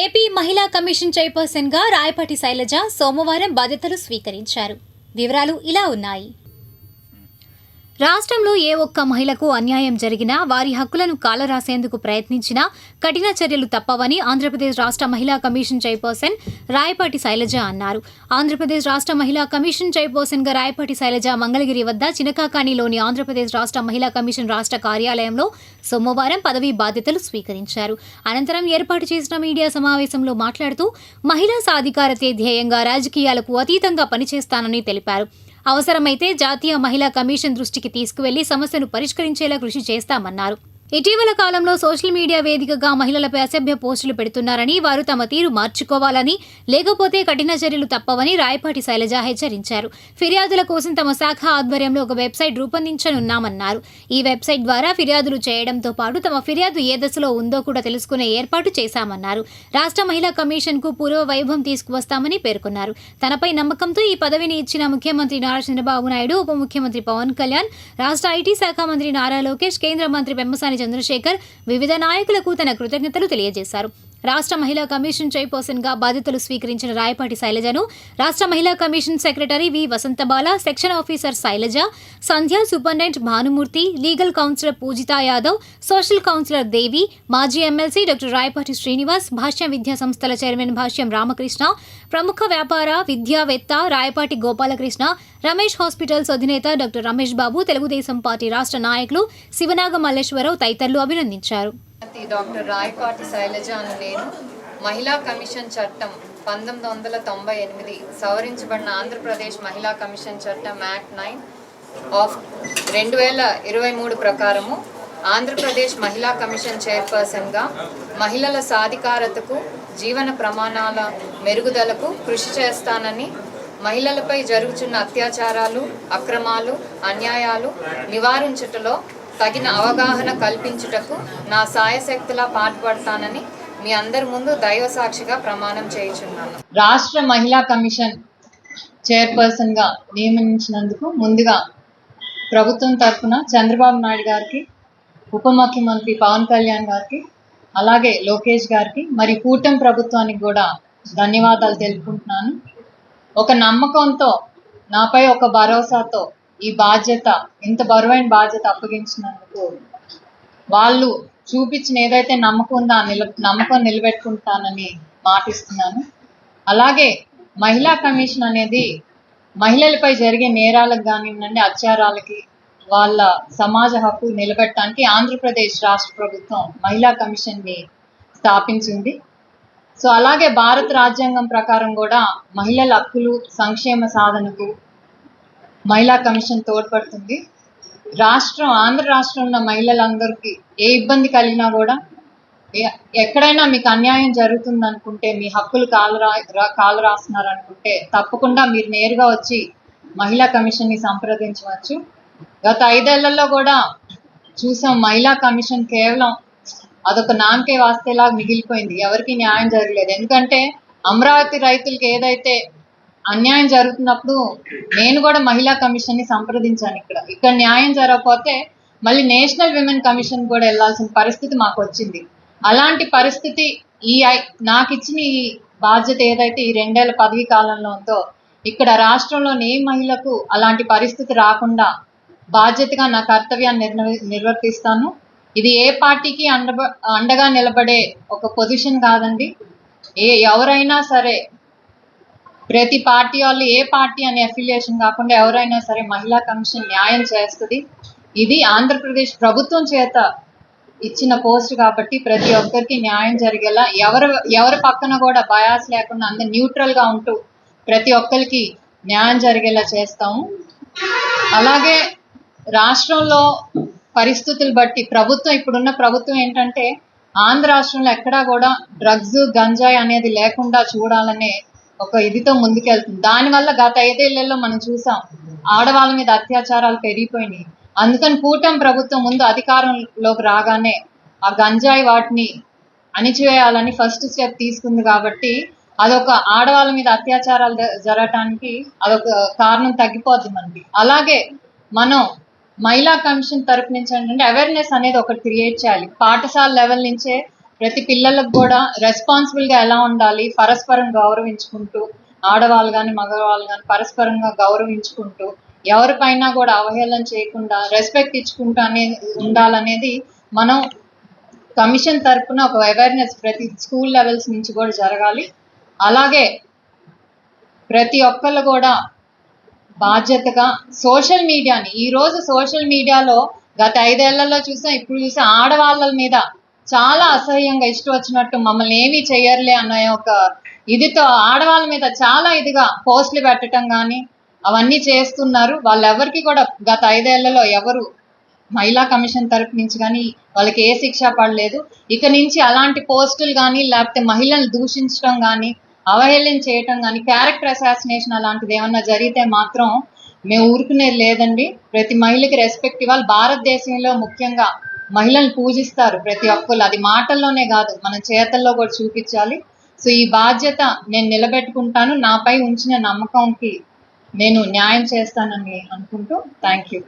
AP మహిళా commission చైర్పర్సన్గా రాయపాటి శైలజ సోమవారం బాధ్యతలు స్వీకరించారు. వివరాలు ఇలా ఉన్నాయి. రాష్ట్రంలో ఏ ఒక్క మహిళకు అన్యాయం జరిగినా వారి హక్కులను కాలరాసేందుకు ప్రయత్నించినా కఠిన చర్యలు తప్పవని ఆంధ్రప్రదేశ్ రాష్ట్ర మహిళా కమిషన్ చైర్పర్సన్ రాయపాటి శైలజ అన్నారు. ఆంధ్రప్రదేశ్ రాష్ట్ర మహిళా కమిషన్ చైర్పర్సన్గా రాయపాటి శైలజ మంగళగిరి వద్ద చినకాకానిలోని ఆంధ్రప్రదేశ్ రాష్ట్ర మహిళా కమిషన్ రాష్ట్ర కార్యాలయంలో సోమవారం పదవీ బాధ్యతలు స్వీకరించారు. అనంతరం ఏర్పాటు చేసిన మీడియా సమావేశంలో మాట్లాడుతూ మహిళా సాధికారతే ధ్యేయంగా రాజకీయాలకు అతీతంగా పనిచేస్తానని తెలిపారు. అవసరమైతే జాతీయ మహిళా కమిషన్ దృష్టికి తీసుకువెళ్ళి సమస్యను పరిష్కరించేలా కృషి చేస్తామన్నారు. ఇటీవల కాలంలో సోషల్ మీడియా వేదికగా మహిళలపై అసభ్య పోస్టులు పెడుతున్నారని వారు తమ తీరు మార్చుకోవాలని లేకపోతే కఠిన చర్యలు తప్పవని రాయపాటి శైలజ హెచ్చరించారు. ఫిర్యాదుల కోసం తమ శాఖ ఆధ్వర్యంలో ఒక వెబ్సైట్ రూపొందించనున్నామన్నారు. ఈ వెబ్సైట్ ద్వారా ఫిర్యాదులు చేయడంతో పాటు తమ ఫిర్యాదు ఏ దశలో ఉందో కూడా తెలుసుకునే ఏర్పాటు చేశామన్నారు. రాష్ట్ర మహిళా కమిషన్కు పూర్వ వైభవం తీసుకువస్తామని పేర్కొన్నారు. తనపై నమ్మకంతో ఈ పదవిని ఇచ్చిన ముఖ్యమంత్రి నారా చంద్రబాబు నాయుడు ఉప ముఖ్యమంత్రి పవన్ కళ్యాణ్ రాష్ట్ర ఐటీ శాఖ మంత్రి నారా లోకేష్ కేంద్ర మంత్రి పెమ్మసాని చంద్రశేఖర్ వివిధ నాయకులకు తన కృతజ్ఞతలు తెలియజేశారు. రాష్ట్ర మహిళా కమిషన్ చైర్పర్సన్గా బాధ్యతలు స్వీకరించిన రాయపాటి శైలజను రాష్ట్ర మహిళా commission secretary V Vasanthabala section officer Sailaja Sandhya superintendent Bhanumurthy legal counsellor Pujitha Yadav social counsellor Devi మాజీ ఎమ్మెల్సీ డాక్టర్ రాయపాటి శ్రీనివాస్ భాష్యం విద్యా సంస్థల చైర్మన్ భాష్యం రామకృష్ణ ప్రముఖ వ్యాపార విద్యావేత్త రాయపాటి గోపాలకృష్ణ రమేష్ హాస్పిటల్స్ అధినేత డాక్టర్ రమేష్ బాబు తెలుగుదేశం పార్టీ రాష్ట్ర నాయకులు శివనాగ మల్లేశ్వరరావు తదితరులు అభినందించారు. డాక్టర్ రాయపాటి శైలజ అను నేను మహిళా కమిషన్ చట్టం పంతొమ్మిది వందల తొంభై ఎనిమిది సవరించబడిన ఆంధ్రప్రదేశ్ మహిళా కమిషన్ చట్టం యాక్ట్ నైన్ ఆఫ్ రెండు వేల ఇరవై మూడు ప్రకారము ఆంధ్రప్రదేశ్ మహిళా కమిషన్ చైర్పర్సన్గా మహిళల సాధికారతకు జీవన ప్రమాణాల మెరుగుదలకు కృషి చేస్తానని మహిళలపై జరుగుతున్న అత్యాచారాలు అక్రమాలు అన్యాయాలు నివారించుటలో తగిన అవగాహన కల్పించుటకు నా సాయశక్తులా పాటుపడతానని మీ అందరి ముందు దైవ సాక్షిగా ప్రమాణం చేయించున్నాను. రాష్ట్ర మహిళా కమిషన్ చైర్పర్సన్గా నియమించినందుకు ముందుగా ప్రభుత్వం తరఫున చంద్రబాబు నాయుడు గారికి ఉప ముఖ్యమంత్రి పవన్ కళ్యాణ్ గారికి అలాగే లోకేష్ గారికి మరి కూటమి ప్రభుత్వానికి కూడా ధన్యవాదాలు తెలుపుకుంటున్నాను. ఒక నమ్మకంతో నాపై ఒక భరోసాతో ఈ బాధ్యత ఇంత బరువైన బాధ్యత అప్పగించినందుకు వాళ్ళు చూపించిన ఏదైతే నమ్మకం ఉందో ఆ నిల నమ్మకం నిలబెట్టుకుంటానని మాటిస్తున్నాను. అలాగే మహిళా కమిషన్ అనేది మహిళలపై జరిగే నేరాలకు కానివ్వండి అత్యాచారాలకి వాళ్ళ సమాజ హక్కు నిలబెట్టడానికి ఆంధ్రప్రదేశ్ రాష్ట్ర ప్రభుత్వం మహిళా కమిషన్ని స్థాపించింది. సో అలాగే భారత రాజ్యాంగం ప్రకారం కూడా మహిళల హక్కులు సంక్షేమ సాధనకు మహిళా కమిషన్ తోడ్పడుతుంది. రాష్ట్రం ఆంధ్ర రాష్ట్రంలో ఉన్న మహిళలందరికీ ఏ ఇబ్బంది కలిగినా కూడా ఎక్కడైనా మీకు అన్యాయం జరుగుతుంది అనుకుంటే మీ హక్కులు కాలు రా కాలు రాస్తున్నారు అనుకుంటే తప్పకుండా మీరు నేరుగా వచ్చి మహిళా కమిషన్ని సంప్రదించవచ్చు. గత ఐదేళ్ళలో కూడా చూసాం మహిళా కమిషన్ కేవలం అదొక నామకే వాస్తేలా మిగిలిపోయింది. ఎవరికి న్యాయం జరగలేదు. ఎందుకంటే అమరావతి రైతులకు ఏదైతే అన్యాయం జరుగుతున్నప్పుడు నేను కూడా మహిళా కమిషన్ని సంప్రదించాను ఇక్కడ. ఇక్కడ న్యాయం జరగకపోతే మళ్ళీ నేషనల్ విమెన్ కమిషన్ కూడా వెళ్ళాల్సిన పరిస్థితి మాకు వచ్చింది. అలాంటి పరిస్థితి ఈ ఐ- నాకు ఇచ్చిన ఈ బాధ్యత ఏదైతే ఈ రెండేళ్ళ పదవి కాలంలో ఉందో ఇక్కడ రాష్ట్రంలోని ఏ మహిళకు అలాంటి పరిస్థితి రాకుండా బాధ్యతగా నా కర్తవ్యాన్ని నిర్వర్తిస్తాను. ఇది ఏ పార్టీకి అండ అండగా నిలబడే ఒక పొజిషన్ కాదండి. ఏ ఎవరైనా సరే ప్రతి పార్టీ వాళ్ళు ఏ పార్టీ అనే అఫిలియేషన్ కాకుండా ఎవరైనా సరే మహిళా కమిషన్ న్యాయం చేస్తుంది. ఇది ఆంధ్రప్రదేశ్ ప్రభుత్వం చేత ఇచ్చిన పోస్ట్ కాబట్టి ప్రతి ఒక్కరికి న్యాయం జరిగేలా ఎవరు ఎవరి పక్కన కూడా బయాస్ లేకుండా అందరు న్యూట్రల్గా ఉంటూ ప్రతి ఒక్కరికి న్యాయం జరిగేలా చేస్తాము. అలాగే రాష్ట్రంలో పరిస్థితులు బట్టి ప్రభుత్వం ఇప్పుడున్న ప్రభుత్వం ఏంటంటే ఆంధ్ర రాష్ట్రంలో ఎక్కడా కూడా డ్రగ్స్ గంజాయి అనేది లేకుండా చూడాలనే ఒక ఇదితో ముందుకెళ్తుంది. దానివల్ల గత ఐదేళ్ళలో మనం చూసాం ఆడవాళ్ళ మీద అత్యాచారాలు పెరిగిపోయినాయి. అందుకని కూటమి ప్రభుత్వం ముందు అధికారంలోకి రాగానే ఆ గంజాయి వాటిని అణిచివేయాలని ఫస్ట్ స్టెప్ తీసుకుంది కాబట్టి అదొక ఆడవాళ్ళ మీద అత్యాచారాలు జ- జరగటానికి అదొక కారణం తగ్గిపోద్ది మనకి. అలాగే మనం మహిళా కమిషన్ తరపు నుంచి ఏంటంటే అవేర్నెస్ అనేది ఒకటి క్రియేట్ చేయాలి. పాఠశాల లెవెల్ నుంచే ప్రతి పిల్లలకు కూడా రెస్పాన్సిబుల్గా ఎలా ఉండాలి పరస్పరం గౌరవించుకుంటూ ఆడవాళ్ళు కానీ మగవాళ్ళు కానీ పరస్పరంగా గౌరవించుకుంటూ ఎవరిపైన కూడా అవహేళన చేయకుండా రెస్పెక్ట్ ఇచ్చుకుంటూ అనే ఉండాలనేది మనం కమిషన్ తరపున ఒక అవేర్నెస్ ప్రతి స్కూల్ లెవెల్స్ నుంచి కూడా జరగాలి. అలాగే ప్రతి ఒక్కళ్ళు కూడా బాధ్యతగా సోషల్ మీడియాని ఈరోజు సోషల్ మీడియాలో గత ఐదేళ్ళలో చూసాం ఇప్పుడు చూసాం ఆడవాళ్ళ మీద చాలా అసహ్యంగా ఇష్టం వచ్చినట్టు మమ్మల్ని ఏమీ చేయర్లే అన్న ఒక ఇదితో ఆడవాళ్ళ మీద చాలా ఇదిగా పోస్టులు పెట్టడం కానీ అవన్నీ చేస్తున్నారు. వాళ్ళెవరికి కూడా గత ఐదేళ్ళలో ఎవరు మహిళా కమిషన్ తరపు నుంచి కానీ వాళ్ళకి ఏ శిక్ష పడలేదు. ఇక నుంచి అలాంటి పోస్టులు కానీ లేకపోతే మహిళలను దూషించడం కానీ అవహేళన చేయటం కానీ క్యారెక్టర్ అసాసినేషన్ అలాంటిది ఏమన్నా జరిగితే మాత్రం మేము ఊరుకునేది లేదండి. ప్రతి మహిళకి రెస్పెక్ట్ ఇవ్వాలి. భారతదేశంలో ముఖ్యంగా మహిళలను పూజిస్తారు ప్రతి ఒక్కళ్ళు. అది మాటల్లోనే కాదు మన చేతల్లో కూడా చూపించాలి. సో ఈ బాధ్యత నేను నిలబెట్టుకుంటాను. నాపై ఉంచిన నమ్మకంకి నేను న్యాయం చేస్తానని అనుకుంటూ థ్యాంక్ యూ.